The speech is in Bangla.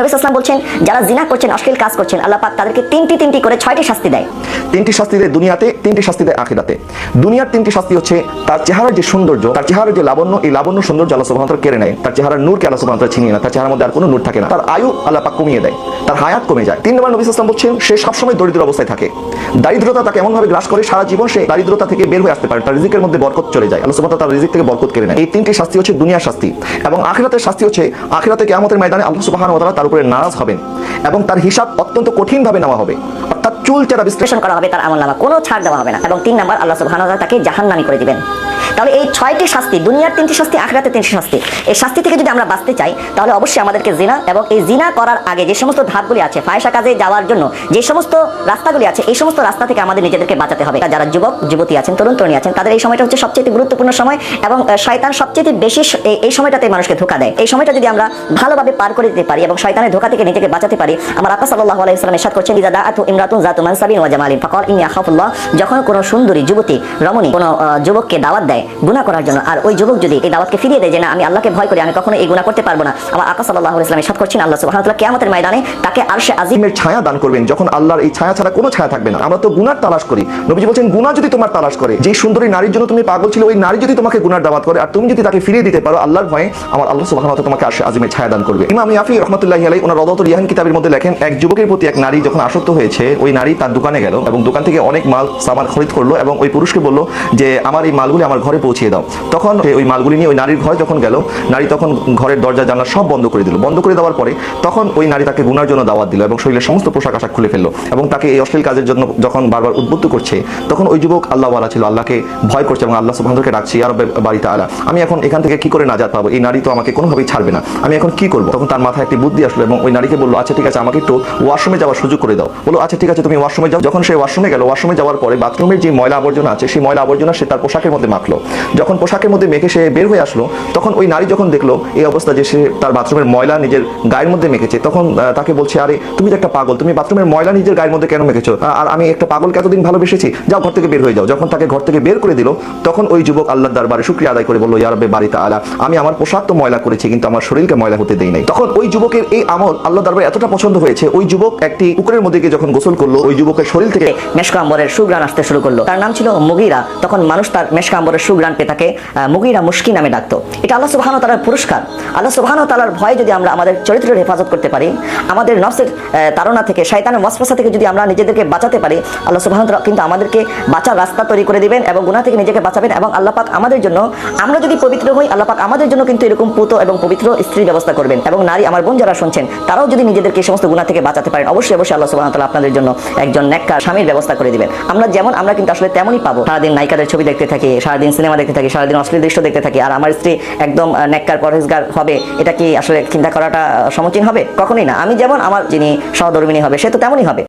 নবী সাল্লাম বলছেন, যারা জিনা করছেন, অশ্লীল কাজ করছেন, আল্লাহ পাক তাদেরকে তিনটি তিনটি করে ছয়টি শাস্তি দেয়। তিনটি শাস্তি দেয় দুনিয়াতে, তিনটি শাস্তি দেয় আখিরাতে। দুনিয়ার তিনটি শাস্তি হচ্ছে, তার চেহারার যে সৌন্দর্য, তার চেহারার যে লাবণ্য, এই লাবণ্য সৌন্দর্য আল্লাহ সুবহানাহু কেড়ে নেয়। তার চেহারার নূরকে আল্লাহ সুবহানাহু ছিনিয়ে নেয়। তার চেহারার মধ্যে আর কোনো নূর থাকে না। তার আয়ু আল্লাহ পাক কমিয়ে দেয়। তার হায়াত কমে যায়। তিন নম্বর নবী বলছেন, সে সবসময় দরিদ্র অবস্থায় থাকে। দারিদ্রতা তাকে এমনভাবে গ্রাস করে, সারা জীবন সে দারিদ্রতা থেকে বের হয়ে আসতে পারে তার রিজিকের মধ্যে বরকত চলে যায়। আল্লাহ সুবহানাহু তার রিজিক থেকে বরকত কেড়ে নেয়। এই তিনটি শাস্তি হচ্ছে দুনিয়ার শাস্তি। এবং আখিরাতের শাস্তি হচ্ছে, আখিরাতে কিয়ামতের ময়দানে আল্লাহ সুবহানাহু ওয়া তাআলা তার উপরে নারাজ হবেন এবং তার হিসাব অত্যন্ত কঠিন ভাবে নেওয়া হবে। অর্থাৎ চুল চেরা বিশ্লেষণ করা হবে, তার আমল নামা কোনো ছাড় দেওয়া হবে না এবং তিন নাম্বার, আল্লাহ সুবহানাহু ওয়া তাআলা তাকে জাহান্নামী করে দিবেন। তাহলে এই ছয়টি শাস্তি, দুনিয়ার তিনটি শাস্তি আখরাতে তিনটি শাস্তি, এই শাস্তি থেকে যদি আমরা বাঁচতে চাই, তাহলে অবশ্যই আমাদেরকে জিনা এবং এই জিনা করার আগে যে সমস্ত ধাপগুলি আছে, ফায়সা কাজে যাওয়ার জন্য যে সমস্ত রাস্তাগুলি আছে, এই সমস্ত রাস্তা থেকে আমাদের নিজেদেরকে বাঁচাতে হবে। যারা যুবক, যুবতী আছেন, তরুণ, তরুণী আছেন, তাদের এই সময়টা হচ্ছে সবচেয়ে গুরুত্বপূর্ণ সময় এবং শয়তান সবচেয়ে বেশি এই- সময়টাতে মানুষকে ধোকা দেয়। এই সময়টা যদি আমরা ভালোভাবে পার করে দিতে পারি এবং শয়তানের ধোকা থেকে নিজেকে বাঁচাতে পারি, আমার আপা সাল্লাল্লাহু আলাইহি ওয়াসাল্লাম ইরশাদ করছেন ইজা দাআতু ইমরাতুন জাতু মানসাবিন ওয়া জামালিন। ফাকাল আখাফুল্লাহ, যখন কোনো সুন্দরী, যুবতী, রমণী কোনো যুবককে দাওয়াত দেয় গুনাহ করার জন্য। আর ওই যুবক যদি এই দাওয়াতকে ফিরিয়ে দেয় যে, না, আমি আল্লাহকে ভয় করি, আমি কখনো এই গুনাহ করতে পারব না। আমার আকা সাল্লাল্লাহু আলাইহি ওয়াসাল্লাম ইরশাদ করছেন, আল্লাহ ওয়া তাআলা ময়দানে তাকে আরশে আজিম আজিমের ছায়া দান করবেন, যখন আল্লাহর এই ছায়া ছাড়া কোনো ছায়া থাকবে না। আমরা তো গুনার তালাশ করি। নবীজি বলছেন, গুনাহ যদি তোমার তালাশ করে, যে সুন্দরী নারীর জন্য তুমি পাগল ছিল, ওই নারী যদি তোমাকে গুনার দাওয়াত করে, আর তুমি যদি তাকে ফিরিয়ে দিতে পারো, আল্লাহর ভয়ে আমার আল্লাহ তাআলা তোমাকে আরশে আজিমের ছায়া দান করবে। ইমাম ইয়াফি রাহমাতুল্লাহি আলাইহি, ওনার রদাতুল ইয়াহিন কিতাবের মধ্যে লেখেন, এক যুবকের প্রতি এক নারী যখন আসক্ত হয়েছে, ওই নারী তার দোকানে গেল এবং দোকান থেকে অনেক মাল সামান খরিদ করল এবং ওই পুরুষকে বলল যে, আমার এই মালগুলি আমার ঘরে পৌঁছিয়ে দাও। তখন ওই মালগুলি নিয়ে ওই নারীর ঘরে যখন গেল, নারী তখন ঘরের দরজা, জানলা সব বন্ধ করে দিল। বন্ধ করে দেওয়ার পরে তখন ওই নারী তাকে গুনার জন্য দাওয়াত দিল এবং শরীরের সমস্ত পোশাক আশাক খুলে ফেলল এবং তাকে এই অশ্লীল কাজের জন্য যখন বারবার উদ্বুদ্ধ করছে, তখন ওই যুবক আল্লাহ আল্লাহওয়ালা ছিল, আল্লাহকে ভয় করছে এবং আল্লাহ সুবহানকে ডাকছি আর বাড়িতে আলা আমি এখন এখান থেকে কি করে না নাজাত পাবো? এই নারী তো আমাকে কোনোভাবেই ছাড়বে না। আমি এখন কি করব? তখন তার মাথায় একটি বুদ্ধি আসলো এবং ওই নারীকে বলল আচ্ছা ঠিক আছে, আমাকে একটু ওয়াশরুমে যাওয়ার সুযোগ করে দাও। বলো আচ্ছা ঠিক আছে, তুমি ওয়াশরুমে যাও। যখন সে ওয়াশরুমে গেল, ওয়াশরুমে যাওয়ার পরে বাথরুমের যে ময়লা আবর্জনা আছে, সেই ময়লা আবর্জনা সে তার পোশাকের মধ্যে মাখলো। যখন পোশাকের মধ্যে মেখে সে বের হয়ে আসলো, তখন ওই নারী যখন দেখল এই অবস্থা যে সে তার বাথরুমের ময়লা নিজের গায়ের মধ্যে মেখেছে, তখন তাকে বলছে, আরে, তুমি তো একটা পাগল, তুমি বাথরুমের ময়লা নিজের গায়ের মধ্যে কেন মেখেছো? আর আমি একটা পাগলকে এতদিন ভালোবেসেছি, যাও ঘর থেকে বের হয়ে যাও। যখন তাকে ঘর থেকে বের করে দিল, তখন ওই যুবক আল্লাহর দরবারে শুক্রিয়া আদায় করে বলল ইয়ারবে বাড়িতে আলা আমি আমার পোশাক তো ময়লা করেছি, কিন্তু আমার শরীরকে ময়লা হতে দেই নাই। তখন ওই যুবকের এই আমল আল্লাহ দরবারে এতটা পছন্দ হয়েছে, ওই যুবক একটি পুকুরের মধ্যে গিয়ে যখন গোসল করল, ওই যুবকের শরীর থেকে মেশকা আম্বরের সুগ্রাণ আসতে শুরু করল। তার নাম ছিল মুগিরা। তখন মানুষ তার মেশকা আম্বরের সুগ্রাণ পেয়ে তাকে মুগিরা মুশকি নামে ডাকতো। এটা আল্লাহ সুবহানাহু ওয়া তাআলার পুরস্কার। আল্লাহ সুবহানাহু ওয়া তাআলার ভয়ে যদি আমরা আমাদের চরিত্রের হেফাজত করতে পারি, আমাদের নফসের তাড়না থেকে, শয়তানের ওয়াসওয়াসা থেকে যদি আমরা নিজেদেরকে বাঁচাতে পারি, আল্লাহ সুবহানাহু ওয়া তাআলা কিন্তু আমাদেরকে বাঁচার রাস্তা তৈরি করে দিবেন এবং গুনাহ থেকে নিজেকে বাঁচাবেন এবং আল্লাহ পাক আমাদের জন্য, আমরা যদি পবিত্র হই, আল্লাহ পাক আমাদের জন্য কিন্তু এরকম পুত এবং পবিত্র স্ত্রীর ব্যবস্থা করবেন এবং নারী, আমার বোন যারা শুনছেন, তারাও যদি নিজেদেরকে এই সমস্ত গুনাহ থেকে বাঁচাতে পারেন, অবশ্যই অবশ্যই আল্লাহ সুবহানাহু ওয়া তাআলা আপনাদের জন্য একজন নেককার স্বামীর ব্যবস্থা করে দিবেন। আমরা যেমন, আমরা কিন্তু আসলে তেমনই পাবো। সারাদিন নায়িকাদের ছবি দেখতে থাকি, সারাদিন সিনেমা দেখতে থাকি, সারাদিন অশ্লীল দৃশ্য দেখতে থাকি, আর আমার স্ত্রী একদম নেককার পরহেজগার হবে, এটা কি আসলে চিন্তা করাটা সমীচীন হবে? কখনোই না। আমি যেমন আমার যিনি সহধর্মিনী হবে, সে তো তেমনই হবে।